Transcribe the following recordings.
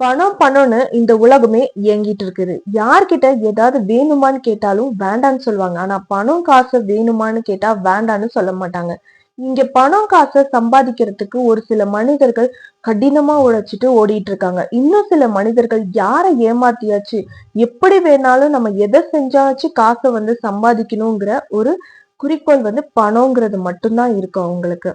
பணம் பணம்னு இந்த உலகமே இயங்கிட்டு இருக்குது. யார்கிட்ட ஏதாவது வேணுமான்னு கேட்டாலும் வேண்டான்னு சொல்லுவாங்க. ஆனா பணம் காசு வேணுமான்னு கேட்டா வேண்டான்னு சொல்ல மாட்டாங்க. இங்க பணம் காசை சம்பாதிக்கிறதுக்கு ஒரு சில மனிதர்கள் கடினமா உழைச்சிட்டு ஓடிட்டு இருக்காங்க. இன்னும் சில மனிதர்கள் யாரை ஏமாத்தியாச்சு? எப்படி வேணாலும் நம்ம எதை செஞ்சாச்சு காசை வந்து சம்பாதிக்கணுங்கிற ஒரு குறிக்கோள் வந்து பணங்கிறது மட்டும்தான் இருக்கும் அவங்களுக்கு.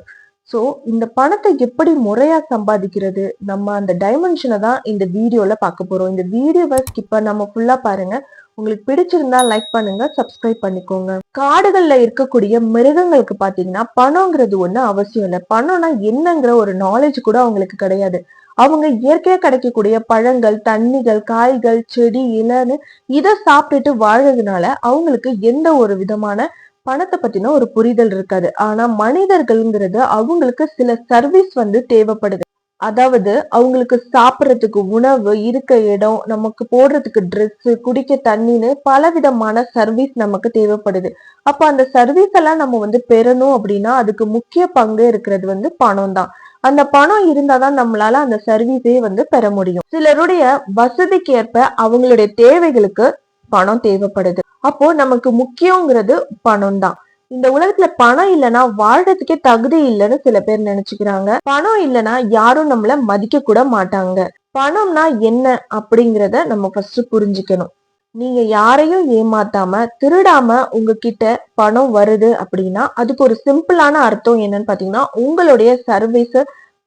ஸோ இந்த பணத்தை எப்படி முறையாக சம்பாதிக்கிறது? நம்ம அந்த டைமென்ஷனை தான் இந்த வீடியோவில் பார்க்க போகிறோம் இந்த வீடியோவை ஸ்கிப் நம்ம ஃபுல்லாக பாருங்கள் உங்களுக்கு பிடிச்சிருந்தா லைக் பண்ணுங்க சப்ஸ்கிரைப் பண்ணிக்கோங்க. காடுகள்ல இருக்கக்கூடிய மிருகங்களுக்கு பாத்தீங்கன்னா பணங்கிறது ஒண்ணு அவசியம் இல்லை. பணம்னா என்னங்கிற ஒரு நாலேஜ் கூட அவங்களுக்கு கிடையாது. அவங்க இயற்கையா கிடைக்கக்கூடிய பழங்கள் தண்ணிகள் காய்கள் செடி இலன்னு இதை சாப்பிட்டுட்டு வாழறதுனால அவங்களுக்கு எந்த ஒரு விதமான பணத்தை பத்தின ஒரு புரிதல் இருக்காது. ஆனா மனிதர்கள்ங்கிறது அவங்களுக்கு சில சர்வீஸ் வந்து தேவைப்படுது. அதாவது அவங்களுக்கு சாப்பிட்றதுக்கு உணவு இருக்க இடம் நமக்கு போடுறதுக்கு Dress குடிக்க தண்ணின்னு பலவிதமான சர்வீஸ் நமக்கு தேவைப்படுது. அப்ப அந்த சர்வீஸ் எல்லாம் நம்ம வந்து பெறணும் அப்படின்னா அதுக்கு முக்கிய பங்கு இருக்கிறது வந்து பணம் தான். அந்த பணம் இருந்தாதான் நம்மளால அந்த சர்வீஸே வந்து பெற முடியும். சிலருடைய வசதிக்கு ஏற்ப அவங்களுடைய தேவைகளுக்கு பணம் தேவைப்படுது. அப்போ நமக்கு முக்கியங்கிறது பணம் தான் இந்த உலகத்துல பணம் இல்லைன்னா வாழ்றதுக்கே தகுதி இல்லைன்னு சில பேர் நினைச்சுக்கிறாங்க. பணம் இல்லைன்னா யாரும் நம்மள மதிக்க கூட மாட்டாங்க. பணம்னா என்ன அப்படிங்கிறத நம்ம ஃபர்ஸ்ட் புரிஞ்சுக்கணும். நீங்க யாரையும் ஏமாத்தாம திருடாம உங்ககிட்ட பணம் வருது அப்படின்னா அதுக்கு ஒரு சிம்பிளான அர்த்தம் என்னன்னு பாத்தீங்கன்னா உங்களுடைய சர்வீஸ்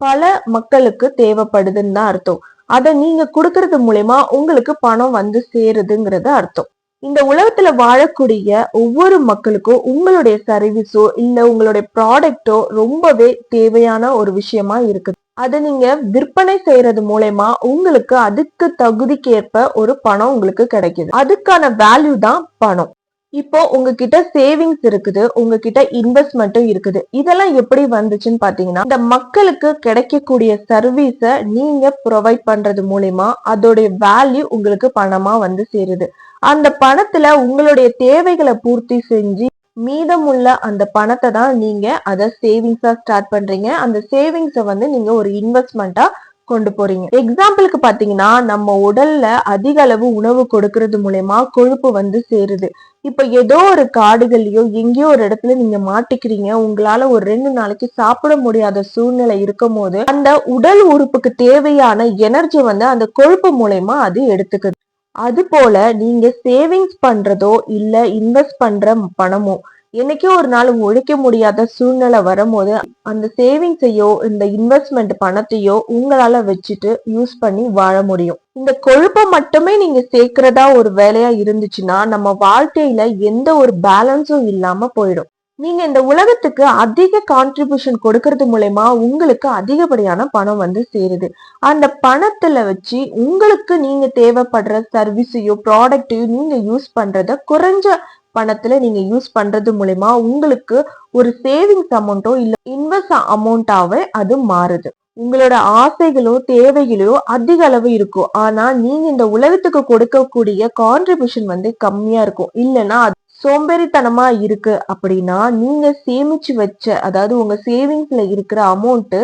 பல மக்களுக்கு தேவைப்படுதுன்னு தான் அர்த்தம். அதை நீங்க கொடுக்கறது மூலயமா உங்களுக்கு பணம் வந்து சேருதுங்கிறது அர்த்தம். இந்த உலகத்துல வாழக்கூடிய ஒவ்வொரு மக்களுக்கும் உங்களுடைய சர்வீஸோ இல்ல உங்களுடைய ப்ராடக்ட்டோ ரொம்பவே தேவையான ஒரு விஷயமா இருக்குது. அதை நீங்க விற்பனை செய்யறது மூலயமா உங்களுக்கு அதுக்கு தகுதிக்கு ஏற்ப ஒரு பணம் உங்களுக்கு கிடைக்குது. அதுக்கான வேல்யூ தான் பணம். இப்போ உங்ககிட்ட சேவிங்ஸ் இருக்குது உங்ககிட்ட இன்வெஸ்ட்மெண்ட்டும் இருக்குது. இதெல்லாம் எப்படி வந்துச்சுன்னு பாத்தீங்கன்னா இந்த மக்களுக்கு கிடைக்கக்கூடிய சர்வீஸ நீங்க ப்ரொவைட் பண்றது மூலயமா அதோடைய வேல்யூ உங்களுக்கு பணமா வந்து சேருது. அந்த பணத்துல உங்களுடைய தேவைகளை பூர்த்தி செஞ்சு மீதமுள்ள அந்த பணத்தை தான் நீங்க அதை சேவிங்ஸா ஸ்டார்ட் பண்றீங்க. அந்த சேவிங்ஸை வந்து நீங்க ஒரு இன்வெஸ்ட்மெண்ட்டா கொண்டு போறீங்க. எக்ஸாம்பிளுக்கு பாத்தீங்கன்னா நம்ம உடல்ல அதிக அளவு உணவு கொடுக்கறது மூலயமா கொழுப்பு வந்து சேருது. இப்ப ஏதோ ஒரு காடுகள்லயோ எங்கேயோ ஒரு இடத்துல நீங்க மாட்டிக்கிறீங்க. உங்களால ஒரு ரெண்டு நாளைக்கு சாப்பிட முடியாத சூழ்நிலை இருக்கும் போது அந்த உடல் உறுப்புக்கு தேவையான எனர்ஜி வந்து அந்த கொழுப்பு மூலயமா அது எடுத்துக்குது. அது போல நீங்க சேவிங்ஸ் பண்றதோ இல்ல இன்வெஸ்ட் பண்ற பணமோ என்னைக்கோ ஒரு நாள் உழைக்க முடியாத சூழ்நிலை வரும்போது அந்த சேவிங்ஸையோ இந்த இன்வெஸ்ட்மெண்ட் பணத்தையோ உங்களால வச்சுட்டு யூஸ் பண்ணி வாழ முடியும். இந்த கொழுப்பை மட்டுமே நீங்க சேர்க்கிறதா ஒரு வேலையா இருந்துச்சுன்னா நம்ம வாழ்க்கையில எந்த ஒரு பேலன்ஸும் இல்லாம போயிடும். நீங்க இந்த உலகத்துக்கு அதிக கான்ட்ரிபியூஷன் கொடுக்கறது மூலயமா உங்களுக்கு அதிகப்படியான பணம் வந்து சேருது. அந்த பணத்துல வச்சு உங்களுக்கு நீங்க தேவைப்படுற சர்வீஸையோ ப்ராடக்டையோ நீங்க யூஸ் பண்றத குறைஞ்ச பணத்துல நீங்க யூஸ் பண்றது மூலயமா உங்களுக்கு ஒரு சேவிங்ஸ் அமௌண்ட்டோ இல்ல இன்வெஸ்ட் அமௌண்ட்டாவே அது மாறுது. உங்களோட ஆசைகளோ தேவைகளோ அதிக அளவு இருக்கும். ஆனா நீங்க இந்த உலகத்துக்கு கொடுக்கக்கூடிய கான்ட்ரிபியூஷன் வந்து கம்மியா இருக்கும். இல்லைன்னா சோம்பேறித்தனமா இருக்கு அப்படின்னா நீங்க சேமிச்சு வச்ச அதாவது உங்க சேவிங்ஸ்ல இருக்கிற அமௌண்ட்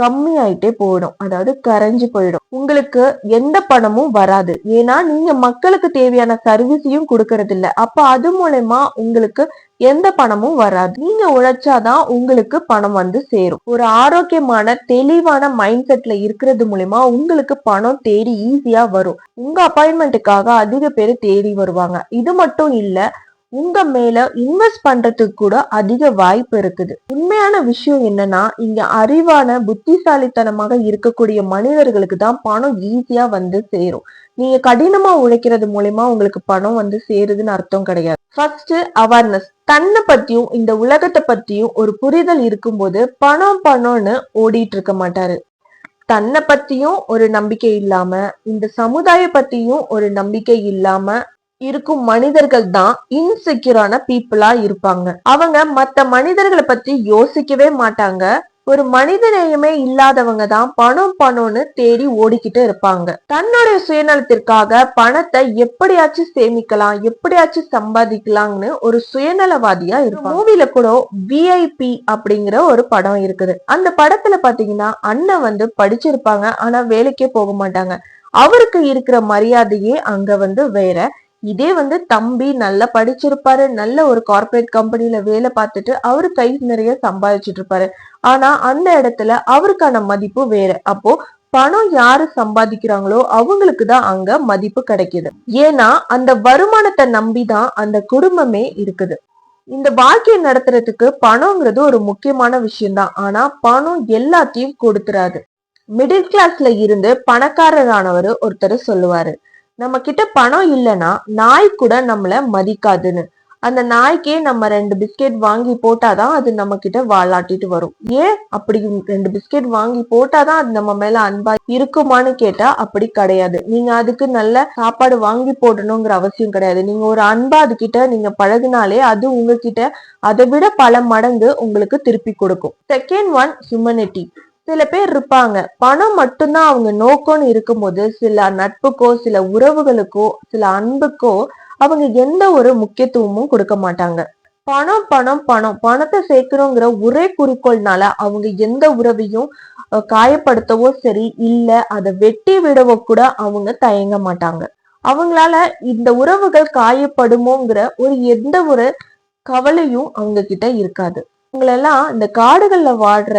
கம்மியாயிட்டே போயிடும். அதாவது கரைஞ்சு போயிடும். உங்களுக்கு எந்த பணமும் வராது. ஏன்னா நீங்க மக்களுக்கு தேவையான சர்வீஸையும் கொடுக்கறது இல்ல அப்ப அது மூலயமா உங்களுக்கு எந்த பணமும் வராது. நீங்க உழைச்சாதான் உங்களுக்கு பணம் வந்து சேரும். ஒரு ஆரோக்கியமான தெளிவான மைண்ட் செட்ல இருக்கிறது மூலயமா உங்களுக்கு பணம் தேடி ஈஸியா வரும். உங்க அப்பாயின்மெண்ட்டுக்காக அதிக பேர் தேடி வருவாங்க. இது மட்டும் இல்ல உங்க மேல இன்வெஸ்ட் பண்றதுக்கு கூட அதிக வாய்ப்பு இருக்குது. உண்மையான விஷயம் என்னன்னா இங்க அறிவான புத்திசாலித்தனமாக இருக்கக்கூடிய மனிதர்களுக்கு தான் பணம் ஈஸியா வந்து சேரும். நீங்க கடினமா உழைக்கிறது மூலயமா உங்களுக்கு பணம் வந்து சேருதுன்னு அர்த்தம் கிடையாது. ஃபர்ஸ்ட் அவேர்னஸ் தன்னை பத்தியும் இந்த உலகத்தை பத்தியும் ஒரு புரிதல் இருக்கும்போது பணம் பணம்னு ஓடிட்டு இருக்க மாட்டாரு. தன்னை பத்தியும் ஒரு நம்பிக்கை இல்லாம இந்த சமுதாய பத்தியும் ஒரு நம்பிக்கை இல்லாம இருக்கும் மனிதர்கள் தான் இன்செக்யூரான பீப்புளா இருப்பாங்க. அவங்க மத்த மனிதர்களை பத்தி யோசிக்கவே மாட்டாங்க. ஒரு மனிதநேயமே இல்லாதவங்க தான் பணம் பணம்னு தேடி ஓடிக்கிட்டு இருப்பாங்க. தன்னுடைய சுயநலத்திற்காக பணத்தை எப்படியாச்சும் சேமிக்கலாம் எப்படியாச்சும் சம்பாதிக்கலாம்னு ஒரு சுயநலவாதியா இருப்பாங்க. மூவில கூட விஐபி அப்படிங்கிற ஒரு படம் இருக்குது. அந்த படத்துல பாத்தீங்கன்னா அண்ணன் வந்து படிச்சிருப்பாங்க. ஆனா வேலைக்கே போக மாட்டாங்க. அவருக்கு இருக்கிற மரியாதையே அங்க வந்து வேற. இதே வந்து தம்பி நல்லா படிச்சிருப்பாரு நல்ல ஒரு கார்ப்பரேட் கம்பெனில வேலை பார்த்துட்டு அவரு கை நிறைய சம்பாதிச்சிட்டு இருப்பாரு. ஆனா அந்த இடத்துல அவருக்கான மதிப்பு வேற. அப்போ பணம் யாரு சம்பாதிக்கிறாங்களோ அவங்களுக்கு தான் அங்க மதிப்பு கிடைக்குது. ஏன்னா அந்த வருமானத்தை நம்பி தான் அந்த குடும்பமே இருக்குது. இந்த வாழ்க்கையை நடத்துறதுக்கு பணம்ங்கிறது ஒரு முக்கியமான விஷயம்தான் ஆனா பணம் எல்லாத்தையும் கொடுத்துறாது. மிடில் கிளாஸ்ல இருந்து பணக்காரரானவர் ஒருத்தர் சொல்லுவாரு. நம்ம கிட்ட பணம் இல்லைன்னா நாய் கூட நம்மள மதிக்காதுன்னு. அந்த நாய்க்கே நம்ம ரெண்டு பிஸ்கெட் வாங்கி போட்டாதான் அது நம்ம கிட்ட வாலாட்டிட்டு வரும். ஏன் அப்படி ரெண்டு பிஸ்கெட் வாங்கி போட்டாதான் அது நம்ம மேல அன்பா இருக்குமான்னு கேட்டா அப்படி கிடையாது. நீங்க அதுக்கு நல்ல சாப்பாடு வாங்கி போடணுங்கிற அவசியம் கிடையாது. நீங்க ஒரு அன்பா அது கிட்ட நீங்க பழகினாலே அது உங்ககிட்ட அதை விட பல மடங்கு உங்களுக்கு திருப்பி கொடுக்கும். செகண்ட் ஒன் ஹியூமனிட்டி சில பேர் இருப்பாங்க. பணம் மட்டும்தான் அவங்க நோக்கம்னு இருக்கும்போது சில நட்புக்கோ சில உறவுகளுக்கோ சில அன்புக்கோ அவங்க எந்த ஒரு முக்கியத்துவமும் கொடுக்க மாட்டாங்க. பணம் பணம் பணம். பணத்தை சேர்க்கணுங்கிற ஒரே குறிக்கோள்னால அவங்க எந்த உறவையும் காயப்படுத்தவோ சரி இல்ல அதை வெட்டி விடவோ கூட அவங்க தயங்க மாட்டாங்க. அவங்களால இந்த உறவுகள் காயப்படுமோங்கிற ஒரு எந்த ஒரு கவலையும் அவங்க கிட்ட இருக்காது. அவங்களெல்லாம் இந்த காடுகள்ல வாழ்ற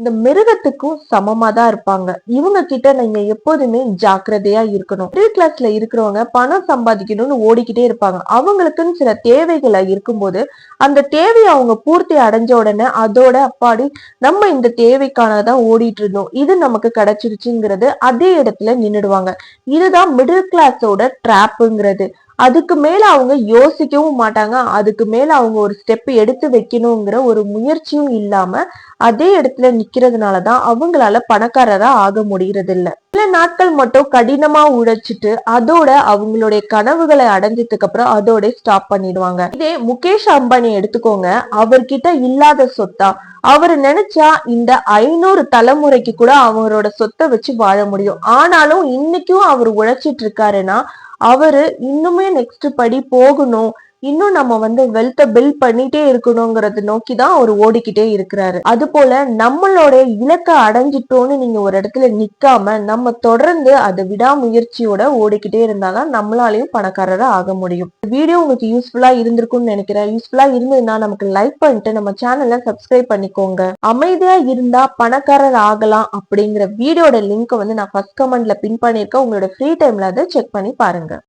இந்த மிருகத்துக்கும் சமமா தான் இருப்பாங்க. இவங்க கிட்ட நீங்க எப்போதுமே ஜாக்கிரதையா இருக்கணும். மிடில் கிளாஸ்ல இருக்கிறவங்க பணம் சம்பாதிக்கணும்னு ஓடிக்கிட்டே இருப்பாங்க. அவங்களுக்குன்னு சில தேவைகளை இருக்கும்போது அந்த தேவையை அவங்க பூர்த்தி அடைஞ்ச உடனே அதோட அப்பாடி நம்ம இந்த தேவைக்கானதான் ஓடிட்டு இருந்தோம். இது நமக்கு கிடைச்சிருச்சுங்கிறது அதே இடத்துல நின்றுடுவாங்க இதுதான் மிடில் கிளாஸோட ட்ராப்புங்கிறது அதுக்கு மேல அவங்க யோசிக்கவும் மாட்டாங்க. அதுக்கு மேல அவங்க ஒரு ஸ்டெப் எடுத்து வைக்கணுங்கிற ஒரு முயற்சியும் இல்லாம அதே இடத்துல நிக்கிறதுனாலதான் அவங்களால பணக்காரரா ஆக முடிகிறது இல்ல சில நாட்கள் மட்டும் கடினமா உழைச்சிட்டு அதோட அவங்களுடைய கனவுகளை அடைஞ்சதுக்கு அப்புறம் அதோட ஸ்டாப் பண்ணிடுவாங்க. இதே முகேஷ் அம்பானி எடுத்துக்கோங்க. அவர்கிட்ட இல்லாத சொத்தா அவர் நினைச்சா இந்த ஐநூறு தலைமுறைக்கு கூட அவரோட சொத்தை வச்சு வாழ முடியும். ஆனாலும் இன்னைக்கும் அவர் உழைச்சிட்டு இருக்காருன்னா அவரு இன்னுமே நெக்ஸ்ட் படி போகணும். இன்னும் நம்ம வந்து வெல்த்தை பில்ட் பண்ணிட்டே இருக்கணுங்கிறது நோக்கி தான் அவர் ஓடிக்கிட்டே இருக்கிறாரு. அது போல நம்மளோட இலக்கை அடைஞ்சிட்டோன்னு நீங்க ஒரு இடத்துல நிக்காம நம்ம தொடர்ந்து அதை விடாமுயற்சியோட ஓடிக்கிட்டே இருந்தாதான் நம்மளாலையும் பணக்காரரா ஆக முடியும். வீடியோ உங்களுக்கு யூஸ்ஃபுல்லா இருந்திருக்கும்னு நினைக்கிறேன். யூஸ்ஃபுல்லா இருந்ததுன்னா நமக்கு லைக் பண்ணிட்டு நம்ம சேனலை சப்ஸ்கிரைப் பண்ணிக்கோங்க. அமைதியா இருந்தா பணக்காரர் ஆகலாம் அப்படிங்கிற வீடியோட லிங்க் வந்து நான் ஃபர்ஸ்ட் கமெண்ட்ல பின் பண்ணிருக்கேன் உங்களோட ஃப்ரீ டைம்ல அதை செக் பண்ணி பாருங்க.